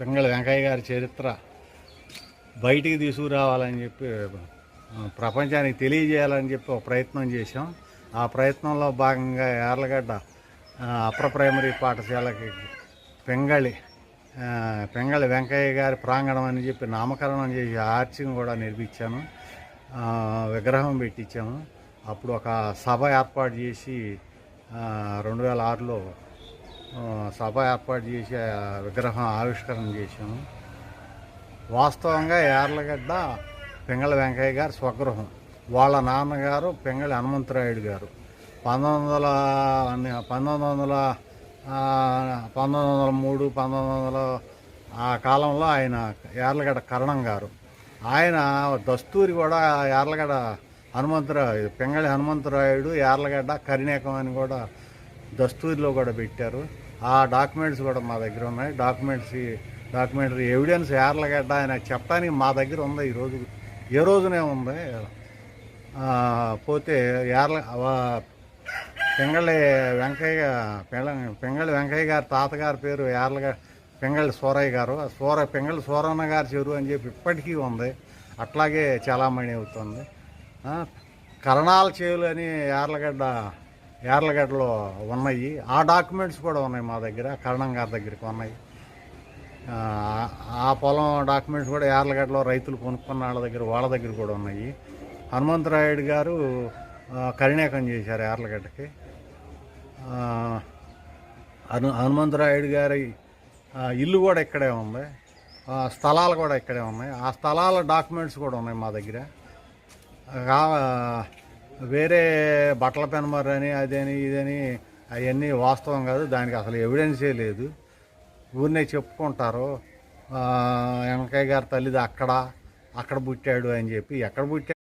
పింగళ వెంకయ్య గారి చరిత్ర బయటికి తీసుకురావాలని చెప్పి ప్రపంచానికి తెలియజేయాలని చెప్పి ఒక ప్రయత్నం చేశాం. ఆ ప్రయత్నంలో భాగంగా యార్లగడ్డ ఆ, అప్పర్ ప్రైమరీ పాఠశాలకి పెంగళి పెంగళి వెంకయ్య గారి ప్రాంగణం అని చెప్పి నామకరణం చేసి ఆర్చింగ్ కూడా నిర్మించాను. విగ్రహం పెట్టించాము. అప్పుడు ఒక సభ ఏర్పాటు చేసి రెండు వేల ఆరులో సభ ఏర్పాటు చేసి విగ్రహం ఆవిష్కరణ చేశాము. వాస్తవంగా యార్లగడ్డ పెంగళ వెంకయ్య గారి స్వగృహం. వాళ్ళ నాన్నగారు పెంగళి హనుమంతరాయుడు గారు. పంతొమ్మిది వందల పంతొమ్మిది వందల పంతొమ్మిది వందల మూడు పంతొమ్మిది వందల ఆ కాలంలో ఆయన యార్లగడ్డ కరణం గారు. ఆయన దస్తూరి కూడా యార్లగడ్డ హనుమంతరాయుడు పెంగళి హనుమంతరాయుడు యార్లగడ్డ కరిణేకం అని కూడా దస్తూరిలో కూడా పెట్టారు. ఆ డాక్యుమెంట్స్ కూడా మా దగ్గర ఉన్నాయి. డాక్యుమెంట్స్ డాక్యుమెంటరీ ఎవిడెన్స్ యార్లగడ్డ ఆయన చెప్పడానికి మా దగ్గర ఉంది ఈరోజు ఏ రోజునే ఉంది. పోతే ఏర్ల వా- పెంగళి వెంకయ్య పెంగళ- పెంగళి వెంకయ్య గారి తాతగారి పేరు యార్లగ పెంగళి సూరయ్య గారు. సూర పెంగళి సూరన్న గారి చెరువు అని చెప్పి ఇప్పటికీ ఉంది. అట్లాగే చాలామణి అవుతుంది. కరణాల చెవులు అని యార్లగడ్డ యార్లగడ్డలో ఉన్నాయి. ఆ డాక్యుమెంట్స్ కూడా ఉన్నాయి మా దగ్గర కరణం గారి దగ్గరికి ఉన్నాయి. ఆ, పొలం డాక్యుమెంట్స్ కూడా యార్లగడ్డలో రైతులు కొనుక్కున్న వాళ్ళ దగ్గర వాళ్ళ దగ్గర కూడా ఉన్నాయి. హనుమంతరాయుడు గారు కరిణాకం చేశారు యార్లగడ్డకి. హను హనుమంతరాయుడు గారి ఇల్లు కూడా ఇక్కడే ఉంది. ఆ, స్థలాలు కూడా ఇక్కడే ఉన్నాయి. ఆ స్థలాల డాక్యుమెంట్స్ కూడా ఉన్నాయి మా దగ్గర. వేరే బట్టల పెనమర్రు అని అదని ఇదని అవన్నీ వాస్తవం కాదు. దానికి అసలు ఎవిడెన్సే లేదు. ఊరినే చెప్పుకుంటారు ఆ, వెంకయ్య గారి తల్లిది అక్కడ అక్కడ పుట్టాడు అని చెప్పి. ఎక్కడ పుట్టాడు?